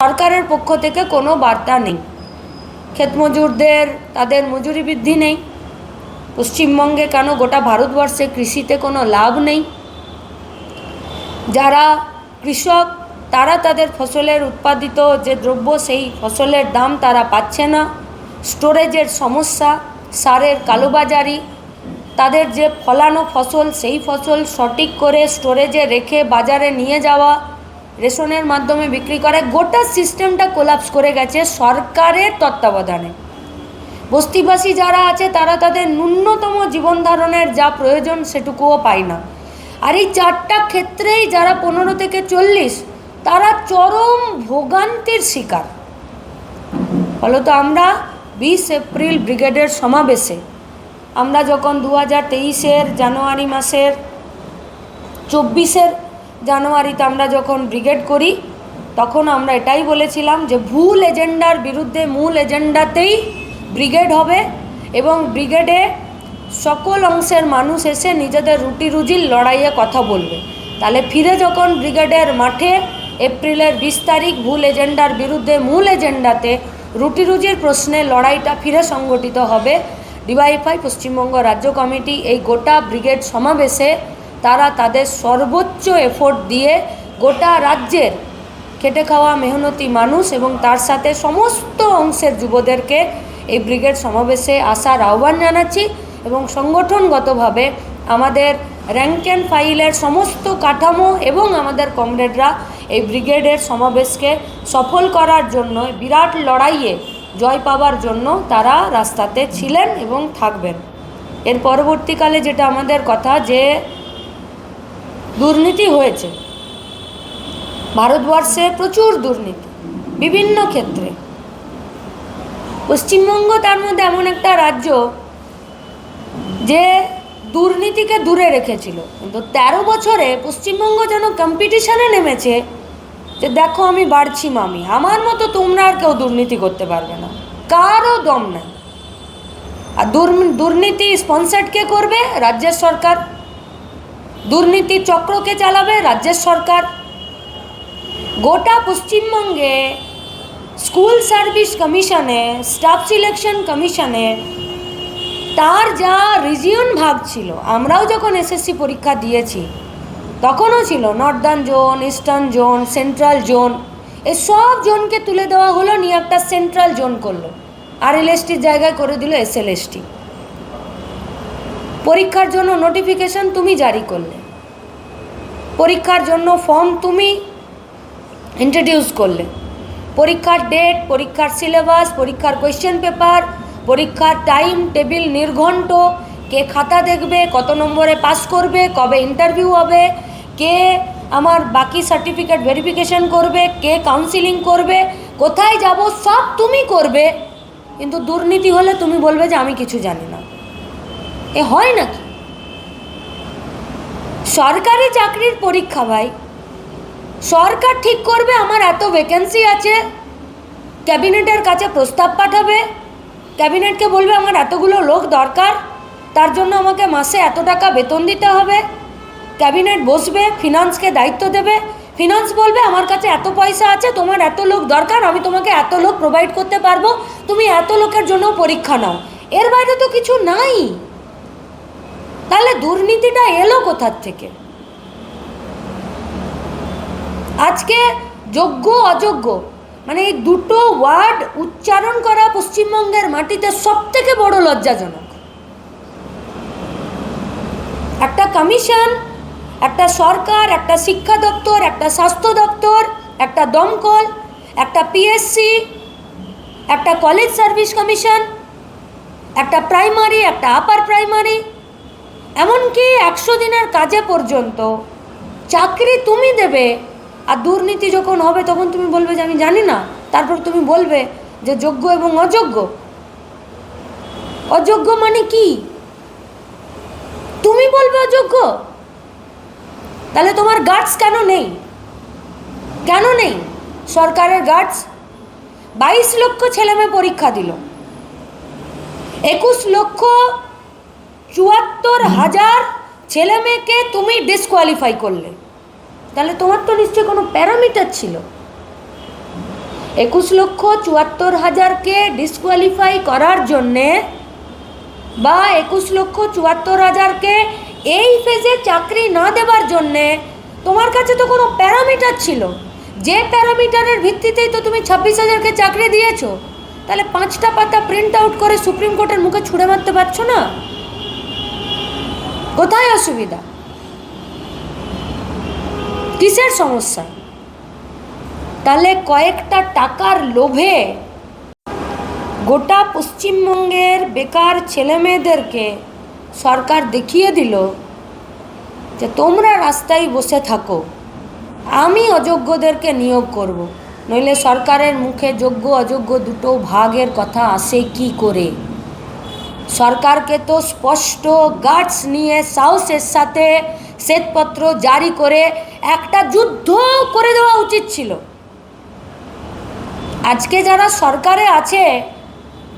সরকারের পক্ষ থেকে কোনো বার্তা নেই। ক্ষেত মজুরদের তাদের মজুরি বৃদ্ধি নেই। পশ্চিমবঙ্গে কেন গোটা ভারতবর্ষে কৃষিতে কোনো লাভ নেই? যারা কৃষক, তারা তাদের ফসলের উৎপাদিত যে দ্রব্য, সেই ফসলের দাম তারা পাচ্ছে না। স্টোরেজের সমস্যা, সারের কালোবাজারি, তাদের যে ফলানো ফসল, সেই ফসল সঠিক করে স্টোরেজে রেখে বাজারে নিয়ে যাওয়া রেশনের মাধ্যমে বিক্রি করে, গোটা সিস্টেমটা কোলাপস করে গেছে সরকারের তত্ত্বাবধানে। বস্তিবাসী যারা আছে, তারা তাদের ন্যূনতম জীবন ধারণের যা প্রয়োজন সেটুকুও পায় না। আর এই চারটা ক্ষেত্রেই যারা পনেরো থেকে চল্লিশ, তারা চরম ভোগান্তির শিকার। ফলত আমরা বিশ এপ্রিল ব্রিগেডের সমাবেশে, আমরা যখন দু হাজার তেইশের জানুয়ারি মাসের, চব্বিশের জানুয়ারিতে আমরা যখন ব্রিগেড করি, তখন আমরা এটাই বলেছিলাম যে ভুল এজেন্ডার বিরুদ্ধে মূল এজেন্ডাতেই ব্রিগেড হবে এবং ব্রিগেডে সকল অংশের মানুষ এসে নিজেদের রুটি রুজির লড়াইয়ে কথা বলবে। তাহলে ফিরে যখন ব্রিগেডের মাঠে এপ্রিলের বিশ তারিখ ভুল এজেন্ডার বিরুদ্ধে মূল এজেন্ডাতে রুটি রুজির প্রশ্নে লড়াইটা ফিরে সংগঠিত হবে, ডিওয়াইফাই, পশ্চিমবঙ্গ রাজ্য কমিটি এই গোটা ব্রিগেড সমাবেশে তারা তাদের সর্বোচ্চ এফোর্ট দিয়ে গোটা রাজ্যের খেটে খাওয়া মেহনতি মানুষ এবং তার সাথে সমস্ত অংশের যুবদেরকে এই ব্রিগেড সমাবেশে আসার আহ্বান জানাচ্ছি এবং সংগঠনগতভাবে আমাদের র্যাঙ্ক অ্যান্ড ফাইলের সমস্ত কাঠামো এবং আমাদের কমরেডরা এই ব্রিগেডের সমাবেশকে সফল করার জন্য, বিরাট লড়াইয়ে জয় পাওয়ার জন্য তারা রাস্তাতে ছিলেন এবং থাকবেন। এর পরবর্তীকালে যেটা আমাদের কথা যে দুর্নীতি হয়েছে। ভারতবর্ষে প্রচুর দুর্নীতি, বিভিন্ন ক্ষেত্রে। পশ্চিমবঙ্গ তার মধ্যে এমন একটা রাজ্য যে দুর্নীতিকে দূরে রেখেছিল। কিন্তু তেরো বছরে পশ্চিমবঙ্গ যেন কম্পিটিশনে নেমেছে, যে দেখো আমি বাড়ছি মামি, আমার মতো তোমরা আর কেউ দুর্নীতি করতে পারবে না। কারও দম নাই। আর দুর্- দুর্নীতি স্পন্সার্ড কে করবে? রাজ্যের সরকার। দুর্নীতি চক্রকে চালাবে রাজ্যের সরকার। গোটা পশ্চিমবঙ্গে স্কুল সার্ভিস কমিশনে, স্টাফ সিলেকশন কমিশনে তার যা রিজিয়ন ভাগ ছিল, আমরাও যখন এসএসসি পরীক্ষা দিয়েছি, তখনও ছিল northern zone, eastern zone, central zone এই সব জোনকে তুলে দেওয়া হলো, নিয়ে একটা সেন্ট্রাল জোন করল। আর এলএসটির জায়গায় করে দিল এসএলএসটি পরীক্ষার জন্য নোটিফিকেশন তুমি জারি করলে। পরীক্ষার জন্য ফর্ম তুমি ইন্ট্রোডিউস করলে। পরীক্ষার ডেট পরীক্ষার সিলেবাস পরীক্ষার কোয়েশ্চেন পেপার পরীক্ষার টাইম টেবিল নির্ঘণ্ট, কে খাতা দেখবে, কত নম্বরে পাস করবে, কবে ইন্টারভিউ হবে, কে আমার বাকি সার্টিফিকেট ভেরিফিকেশন করবে, কে কাউন্সিলিং করবে, কোথায় যাব, সব তুমি করবে। কিন্তু দুর্নীতি হলে তুমি বলবে যে আমি কিছু জানি না। এ হয় নাকি? সরকারি চাকরির পরীক্ষা ভাই। সরকার ঠিক করবে, আমার এত ভ্যাকেন্সি আছে। ক্যাবিনেটের কাছে প্রস্তাব পাঠাবে। ক্যাবিনেটকে বলবে, আমার এতগুলো লোক দরকার। তার জন্য আমাকে মাসে এত টাকা বেতন দিতে হবে। ক্যাবিনেট বসবে, ফিনান্সকে দায়িত্ব দেবে। ফিনান্স বলবে, আমার কাছে এত পয়সা আছে, তোমার এত লোক দরকার, আমি তোমাকে এত লোক প্রোভাইড করতে পারব। তুমি এত লোকের জন্য পরীক্ষা নাও। এর বাইরে তো কিছু নাই। তাহলে দুর্নীতিটা এলো কোথার থেকে? আজকে যোগ্য, অযোগ্য মানে এই দুটো ওয়ার্ড উচ্চারণ করা পশ্চিমবঙ্গের মাটিতে সব থেকে বড় লজ্জাজনক। একটা কমিশন, একটা সরকার, একটা শিক্ষা দপ্তর, একটা স্বাস্থ্য দপ্তর, একটা দমকল, একটা পিএসসি একটা কলেজ সার্ভিস কমিশন, একটা প্রাইমারি, একটা আপার প্রাইমারি এমনকি একশো দিনের কাজে পর্যন্ত চাকরি তুমি দেবে আর দুর্নীতি যখন হবে, তখন তুমি বলবে যে আমি জানি না। তারপর তুমি বলবে যে যোগ্য এবং অযোগ্য। অযোগ্য মানে কি? তুমি বলবে অযোগ্য। তাহলে তোমার গার্ডস কেন নেই? কেন নেই? সরকারের গার্ডস বাইশ লক্ষ ছেলেমেয়ে পরীক্ষা দিল। একুশ লক্ষ চুয়াত্তর হাজার ছেলে মেয়েকে তুমি ডিসকোয়ালিফাই করলে। তাহলে তোমার তো নিশ্চয়ই কোনো প্যারামিটার ছিল। একুশ লক্ষ চুয়াত্তর হাজারকে ডিসকোয়ালিফাই করার জন্যে বা একুশ লক্ষ চুয়াত্তর হাজারকে এই ফেজে চাকরি না দেবার জন্যে তোমার কাছে তো কোনো প্যারামিটার ছিল। যে প্যারামিটারের ভিত্তিতেই তো তুমি ছাব্বিশ হাজারকে চাকরি দিয়েছ। তাহলে পাঁচটা পাতা প্রিন্ট আউট করে সুপ্রিম কোর্টের মুখে ছুঁড়ে মারতে পারছ না? কোথায় অসুবিধা? কিসের সমস্যা? তাহলে কয়েকটা টাকার লোভে গোটা পশ্চিমবঙ্গের বেকার ছেলেমেয়েদেরকে সরকার দেখিয়ে দিল যে তোমরা রাস্তায় বসে থাকো, আমি অযোগ্যদেরকে নিয়োগ করব। নইলে সরকারের মুখে যোগ্য অযোগ্য দুটো ভাগের কথা আসে কি করে? সরকারকে তো স্পষ্ট গার্ডস নিয়ে সাহসের সাথে শ্বেতপত্র জারি করে একটা যুদ্ধ করে দেওয়া উচিত ছিল। আজকে যারা সরকারে আছে,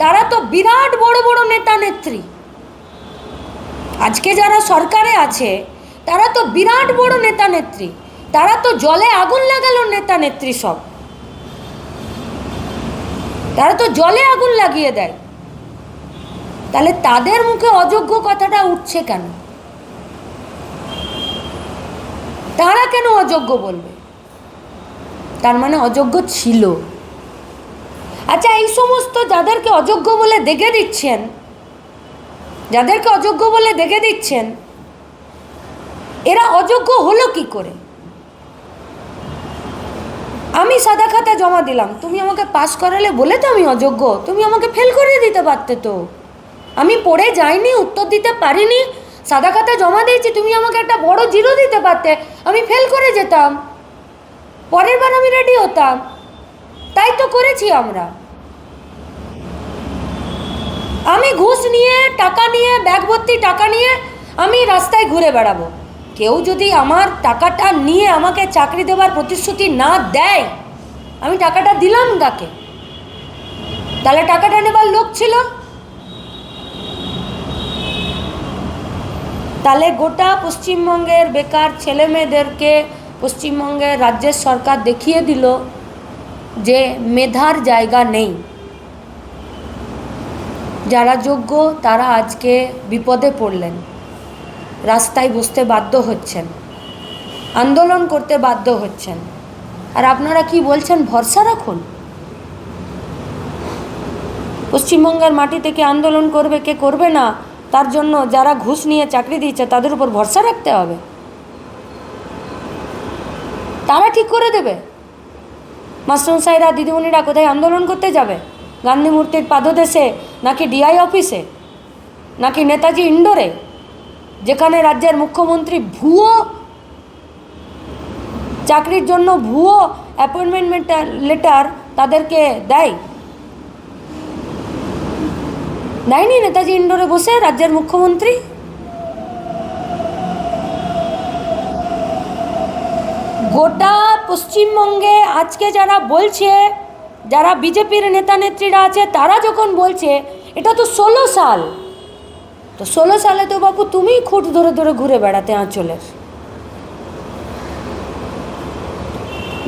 তারা তো বিরাট বড় বড় নেতা নেত্রী। আজকে যারা সরকারে আছে, তারা তো বিরাট বড় নেতা নেত্রী। তারা তো জলে আগুন লাগালো নেতা নেত্রী সব। তারা তো জলে আগুন লাগিয়ে দেয়। তাহলে তাদের মুখে অযোগ্য কথাটা উঠছে কেন? তারা কেন অযোগ্য বলবে? তার মানে অযোগ্য ছিল। আচ্ছা এই সমস্ত যাদেরকে অযোগ্য বলে দেখে দিচ্ছেন, যাদেরকে অযোগ্য বলে দেখে দিচ্ছেন, এরা অযোগ্য হলো কি করে? আমি সাদা খাতা জমা দিলাম, তুমি আমাকে পাস করালে বলে তো আমি অযোগ্য, তুমি আমাকে ফেল করিয়ে দিতে পারতে তো। আমি পড়ে যাইনি, উত্তর দিতে পারিনি। সাদা খাতা জমা দিয়েছি, তুমি আমাকে একটা বড় জিরো দিতে পারতে। আমি ফেল করে যেতাম। পরের বার আমি রেডি হতাম। তাই তো করেছি আমরা। আমি ঘুষ নিয়ে, টাকা নিয়ে, ব্যাগ ভর্তি টাকা নিয়ে আমি রাস্তায় ঘুরে বেড়াবো। কেউ যদি আমার টাকাটা নিয়ে আমাকে চাকরি দেওয়ার প্রতিশ্রুতি না দেয়, আমি টাকাটা দিলাম কাকে? তাহলে টাকাটা নেবার লোক ছিল? তাহলে গোটা পশ্চিমবঙ্গের বেকার ছেলে মেয়েদেরকে পশ্চিমবঙ্গের রাজ্যের সরকার দেখিয়ে দিল যে মেধার জায়গা নেই। যারা যোগ্য তারা আজকে বিপদে পড়লেন, রাস্তায় বসতে বাধ্য হচ্ছেন, আন্দোলন করতে বাধ্য হচ্ছেন। আর আপনারা কি বলছেন, ভরসা রাখুন? পশ্চিমবঙ্গের মাটি থেকে আন্দোলন করবে কে করবে না? তার জন্য যারা ঘুষ নিয়ে চাকরি দিচ্ছে, তাদের উপর ভরসা রাখতে হবে। তারা ঠিক করে দেবে। মাস্টারমশাইরা দিদিমণিরা কোথায় আন্দোলন করতে যাবে? গান্ধী মূর্তির পাদদেশে নাকি ডিআই অফিসে? নাকি নেতাজি ইন্ডোরে? যেখানে রাজ্যের মুখ্যমন্ত্রী ভুয়ো, চাকরির জন্য ভুয়ো অ্যাপয়েন্টমেন্ট লেটার তাদেরকে দেয়। দেয়নি নেতাজি ইন্ডোরে বসে, রাজ্যের মুখ্যমন্ত্রী? গোটা পশ্চিমবঙ্গে আজকে যারা বলছে, যারা বিজেপির নেতা নেত্রীরা আছে, তারা যখন বলছে, এটা তো ষোলো সাল। তো ষোলো সালে তো বাবু তুমিই খুঁট ধরে ধরে ঘুরে বেড়াতে আঁচলের।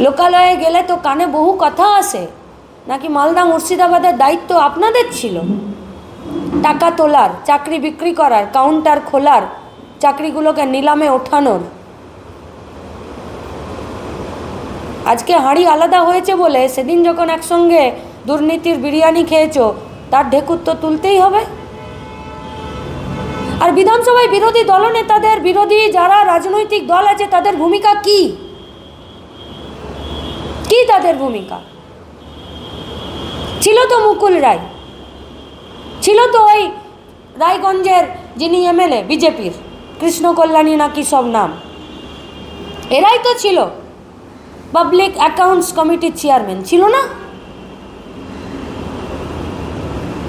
লোকালয়ে গেলে তো কানে বহু কথা আসে। নাকি মালদা মুর্শিদাবাদের দায়িত্ব আপনাদের ছিল? টাকা তোলার, চাকরি বিক্রি করার কাউন্টার খোলার চাকরিগুলোকে নিলামে ওঠানোর। আজকে হাঁড়ি আলাদা হয়েছে বলে সেদিন যখন একসঙ্গে দুর্নীতির বিরিয়ানি খেয়েছো, তার ঢেকুর তো তুলতেই হবে। আর বিধানসভায় বিরোধী দলনেতাদের বিরোধী যারা রাজনৈতিক দল আছে, তাদের ভূমিকা কি? কি তাদের ভূমিকা? ছিল তো মুকুল রায়। ছিল তো ওই রায়গঞ্জের যিনি এমএলএ, বিজেপির, কৃষ্ণ কল্যাণী নাকি সব নাম। এরাই তো ছিল। পাবলিক অ্যাকাউন্টস কমিটির চেয়ারম্যান ছিল না?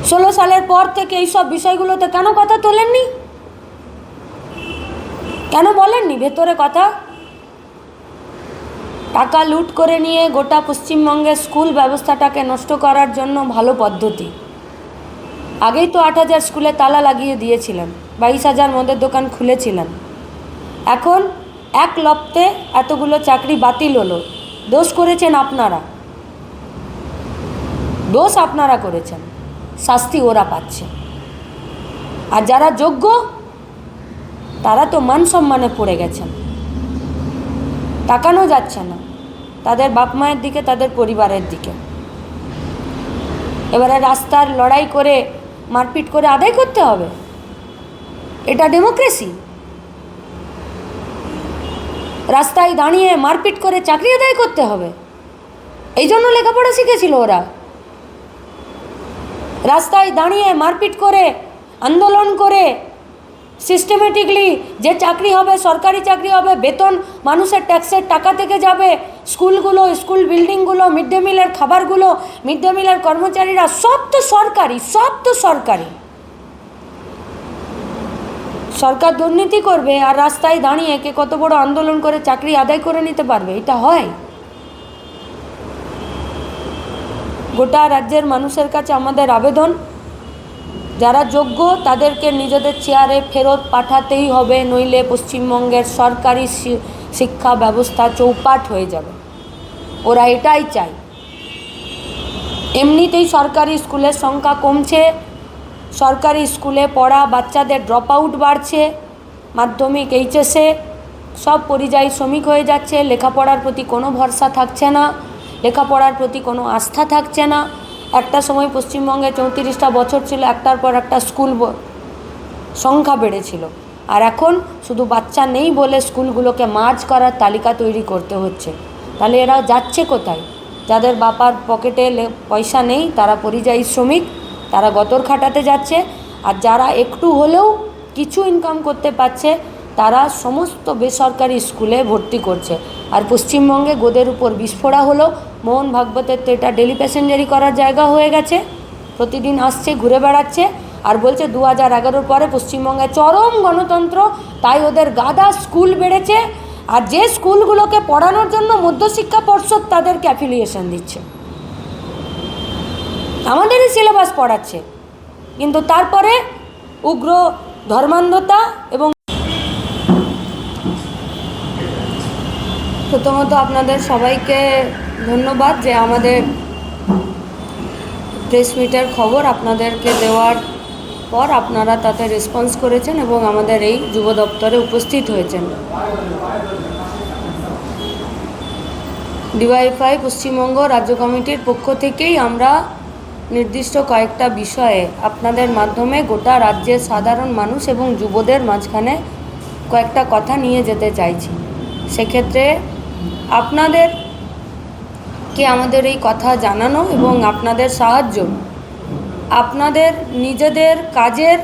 ষোলো সালের পর থেকে এইসব বিষয়গুলোতে কেন কথা তোলেননি? কেন বলেননি ভেতরে কথা? টাকা লুট করে নিয়ে গোটা পশ্চিমবঙ্গের স্কুল ব্যবস্থাটাকে নষ্ট করার জন্য ভালো পদ্ধতি। আগেই তো আট হাজার স্কুলে তালা লাগিয়ে দিয়েছিলেন বাইশ হাজার মদের দোকান খুলেছিলেন এখন এক লপ্তে এতগুলো চাকরি বাতিল হলো, দোষ করেছেন আপনারা। দোষ আপনারা করেছেন, শাস্তি ওরা পাচ্ছে। আর যারা যোগ্য, তারা তো মান সম্মানে পড়ে গেছেন। তাকানো যাচ্ছে না, তাদের বাপ মায়ের দিকে, তাদের পরিবারের দিকে। এবারে রাস্তার লড়াই করে মারপিট করে আদায় করতে হবে। এটা ডেমোক্রেসি। রাস্তায় দাঁড়িয়ে মারপিট করে চাকরি আদায় করতে হবে। এই জন্য লেখাপড়া শিখেছিল ওরা। রাস্তায় দাঁড়িয়ে মারপিট করে, আন্দোলন করে সিস্টেমেটিকলি যে চাকরি হবে, সরকারি চাকরি হবে, বেতন, মানুষের ট্যাক্সের টাকা থেকে যাবে, স্কুলগুলো, স্কুল বিল্ডিংগুলো মিড ডে মিলের খাবারগুলো মিড ডে মিলের কর্মচারীরা সব তো সরকারি, সব তো সরকারি। সরকার দুর্নীতি করবে আর রাস্তায় দাঁড়িয়ে কে কত বড় আন্দোলন করে চাকরি আদায় করে নিতে পারবে, এটা হয়। গোটা রাজ্যের মানুষের কাছে আমাদের আবেদন। যারা যোগ্য, তাদেরকে নিজেদের চেয়ারে ফেরত পাঠাতেই হবে, নইলে পশ্চিমবঙ্গের সরকারি শিক্ষা ব্যবস্থা চৌপাট হয়ে যাবে। ওরা এটাই চায়। এমনিতেই সরকারি স্কুলের সংখ্যা কমছে, সরকারি স্কুলে পড়া বাচ্চাদের ড্রপ আউট বাড়ছে, মাধ্যমিক, এইচএসে সব পরিযায়ী শ্রমিক হয়ে যাচ্ছে, লেখাপড়ার প্রতি কোনো ভরসা থাকছে না, লেখাপড়ার প্রতি কোনো আস্থা থাকছে না। একটা সময় পশ্চিমবঙ্গে চৌত্রিশটা বছর ছিল, একটার পর একটা স্কুল সংখ্যা বেড়েছিল। আর এখন শুধু বাচ্চা নেই বলে স্কুলগুলোকে মার্জ করার তালিকা তৈরি করতে হচ্ছে। তাহলে এরা যাচ্ছে কোথায়? যাদের বাপার পকেটে পয়সা নেই, তারা পরিযায়ী শ্রমিক, তারা গতর খাটাতে যাচ্ছে। আর যারা একটু হলেও কিছু ইনকাম করতে পারছে, তারা সমস্ত বেসরকারি স্কুলে ভর্তি করছে। আর পশ্চিমবঙ্গে গোদের উপর বিস্ফোরা হলো মোহন ভাগবতের তো এটা ডেলি প্যাসেঞ্জারি করার জায়গা হয়ে গেছে। প্রতিদিন আসছে, ঘুরে বেড়াচ্ছে আর বলছে দু হাজার এগারোর পরে পশ্চিমবঙ্গে চরম গণতন্ত্র, তাই ওদের গাদা স্কুল বেড়েছে আর যে স্কুলগুলোকে পড়ানোর জন্য মধ্যশিক্ষা পর্ষদ তাদেরকে অ্যাফিলিয়েশন দিচ্ছে। আমাদেরই সিলেবাস পড়াচ্ছে। কিন্তু তারপরে উগ্র ধর্মান্ধতা এবং প্রথমত আপনাদের সবাইকে ধন্যবাদ যে আমাদের প্রেস মিটের খবর আপনাদেরকে দেওয়ার পর আপনারা তাতে রেসপন্স করেছেন এবং আমাদের এই যুব দপ্তরে উপস্থিত হয়েছেন। ডিওয়াইফাই পশ্চিমবঙ্গ রাজ্য কমিটির পক্ষ থেকেই আমরা নির্দিষ্ট কয়েকটা বিষয়ে আপনাদের মাধ্যমে গোটা রাজ্যের সাধারণ মানুষ এবং যুবদের মাঝখানে কয়েকটা কথা নিয়ে যেতে চাইছি। সেক্ষেত্রে আপনাদেরকে আমাদের এই কথা জানানো এবং আপনাদের সাহায্য। আপনাদের নিজেদের কাজের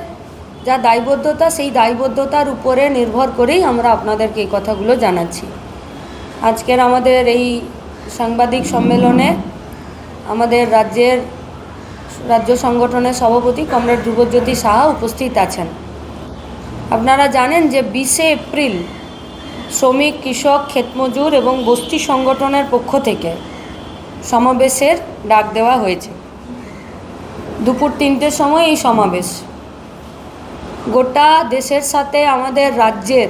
যা দায়বদ্ধতা, সেই দায়বদ্ধতার উপরে নির্ভর করেই আমরা আপনাদেরকে এই কথাগুলো জানাচ্ছি। আজকের আমাদের এই সাংবাদিক সম্মেলনে আমাদের রাজ্যের রাজ্য সংগঠনের সভাপতি কমরেড ধ্রুবজ্যোতি সাহা উপস্থিত আছেন। আপনারা জানেন যে বিশে এপ্রিল শ্রমিক, কৃষক, ক্ষেতমজুর এবং বস্তি সংগঠনের পক্ষ থেকে সমাবেশের ডাক দেওয়া হয়েছে। দুপুর তিনটের সময় এই সমাবেশ। গোটা দেশের সাথে আমাদের রাজ্যের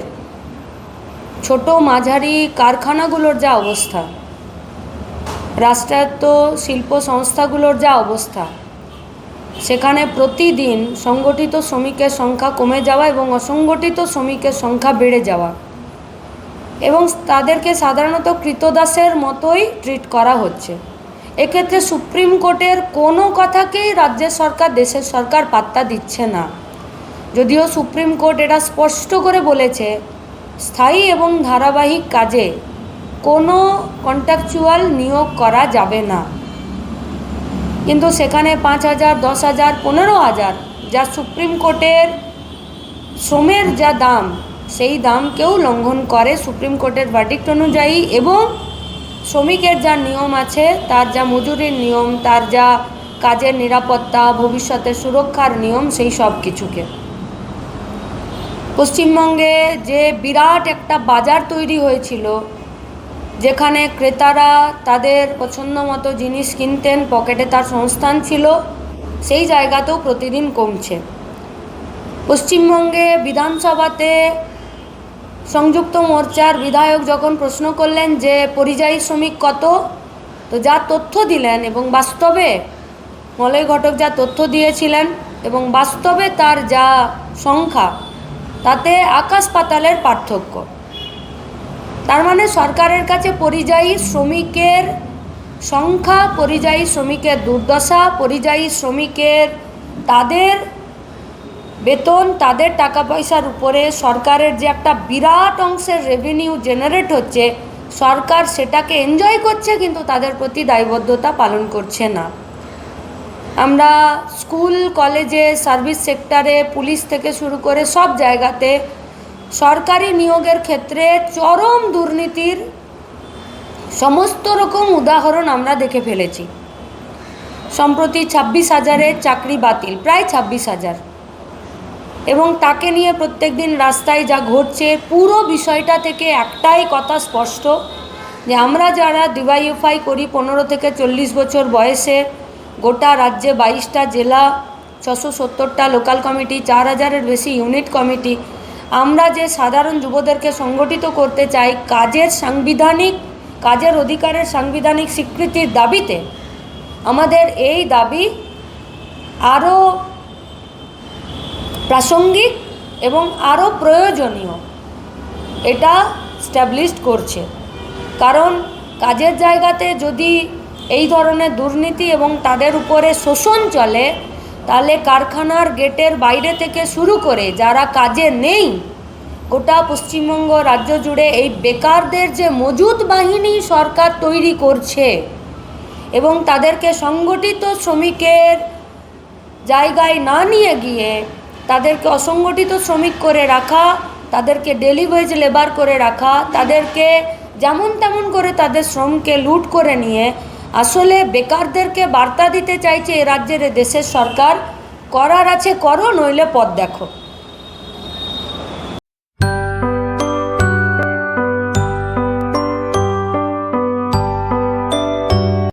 ছোট মাঝারি কারখানাগুলোর যা অবস্থা, রাষ্ট্রায়ত্ত শিল্প সংস্থাগুলোর যা অবস্থা, সেখানে প্রতিদিন সংগঠিত শ্রমিকের সংখ্যা কমে যাওয়া এবং অসংগঠিত শ্রমিকের সংখ্যা বেড়ে যাওয়া। এবং তাদেরকে সাধারণত কৃতদাসের মতোই ট্রিট করা হচ্ছে। এক্ষেত্রে সুপ্রিম কোর্টের কোনো কথাকেই রাজ্যের সরকার, দেশের সরকার পাত্তা দিচ্ছে না। যদিও সুপ্রিম কোর্ট এটা স্পষ্ট করে বলেছে, স্থায়ী এবং ধারাবাহিক কাজে কোনো কন্ট্রাকচুয়াল নিয়োগ করা যাবে না। কিন্তু সেখানে পাঁচ হাজার, দশ হাজার, পনেরো হাজার যা সুপ্রিম কোর্টের শ্রমের যা দাম সেই দামকেও লঙ্ঘন করে সুপ্রিম কোর্টের ভার্ডিক্ট অনুযায়ী এবং শ্রমিকের যা নিয়ম আছে, তার যা মজুরির নিয়ম, তার যা কাজের নিরাপত্তা, ভবিষ্যতের সুরক্ষার নিয়ম, সেই সব কিছুকে। পশ্চিমবঙ্গে যে বিরাট একটা বাজার তৈরি হয়েছিল, যেখানে ক্রেতারা তাদের পছন্দ মতো জিনিস কিনতেন, পকেটে তার সংস্থান ছিল, সেই জায়গাতেও প্রতিদিন কমছে। পশ্চিমবঙ্গে বিধানসভাতে সংযুক্ত মোর্চার বিধায়ক যখন প্রশ্ন করলেন যে পরিযায়ী শ্রমিক কত, তো যা তথ্য দিলেন এবং বাস্তবে মলয় ঘটক যা তথ্য দিয়েছিলেন এবং বাস্তবে তার যা সংখ্যা, তাতে আকাশ পাতালের পার্থক্য। তার মানে সরকারের কাছে পরিযায়ী শ্রমিকের সংখ্যা, পরিযায়ী শ্রমিকের দুর্দশা, পরিযায়ী শ্রমিকের তাদের বেতন, তাদের টাকা পয়সার উপরে সরকারের যে একটা বিরাট অংশের রেভিনিউ জেনারেট হচ্ছে, সরকার সেটাকে এনজয় করছে কিন্তু তাদের প্রতি দায়বদ্ধতা পালন করছে না। আমরা স্কুল, কলেজে সার্ভিস সেক্টরে পুলিশ থেকে শুরু করে সব জায়গাতে সরকারি নিয়োগের ক্ষেত্রে চরম দুর্নীতির সমস্ত রকম উদাহরণ আমরা দেখে ফেলেছি। সম্প্রতি ছাব্বিশ হাজারের চাকরি বাতিল, প্রায় ছাব্বিশ হাজার। এবং তাকে নিয়ে প্রত্যেক দিন রাস্তায় যা ঘটছে, পুরো বিষয়টা থেকে একটাই কথা স্পষ্ট, যে আমরা যারা ডিওয়াইএফআই করি পনেরো থেকে চল্লিশ বছর বয়সে, গোটা রাজ্যে বাইশটা জেলা, ছশো সত্তরটা লোকাল কমিটি, চার হাজারের বেশি ইউনিট কমিটি, আমরা যে সাধারণ যুবদেরকে সংগঠিত করতে চাই কাজের সাংবিধানিক, কাজের অধিকারের সাংবিধানিক স্বীকৃতির দাবিতে, আমাদের এই দাবি আরও প্রাসঙ্গিক এবং আরও প্রয়োজনীয়। এটা স্ট্যাবলিশড করছে। কারণ কাজের জায়গাতে যদি এই ধরনের দুর্নীতি এবং তাদের উপরে শোষণ চলে, তাহলে কারখানার গেটের বাইরে থেকে শুরু করে যারা কাজে নেই, গোটা পশ্চিমবঙ্গ রাজ্য জুড়ে এই বেকারদের যে মজুদ বাহিনী সরকার তৈরি করছে এবং তাদেরকে সংগঠিত শ্রমিকের জায়গায় না নিয়ে গিয়ে তাদেরকে অসংগঠিত শ্রমিক করে রাখা, তাদেরকে ডেলি ওয়েজ লেবার করে রাখা, তাদেরকে যেমন তেমন করে তাদের শ্রমকে লুট করে নিয়ে, আসলে বেকারদেরকে বার্তা দিতে চাইছে এ রাজ্যের দেশের সরকার। করার আছে করো, নইলে পথ দেখো।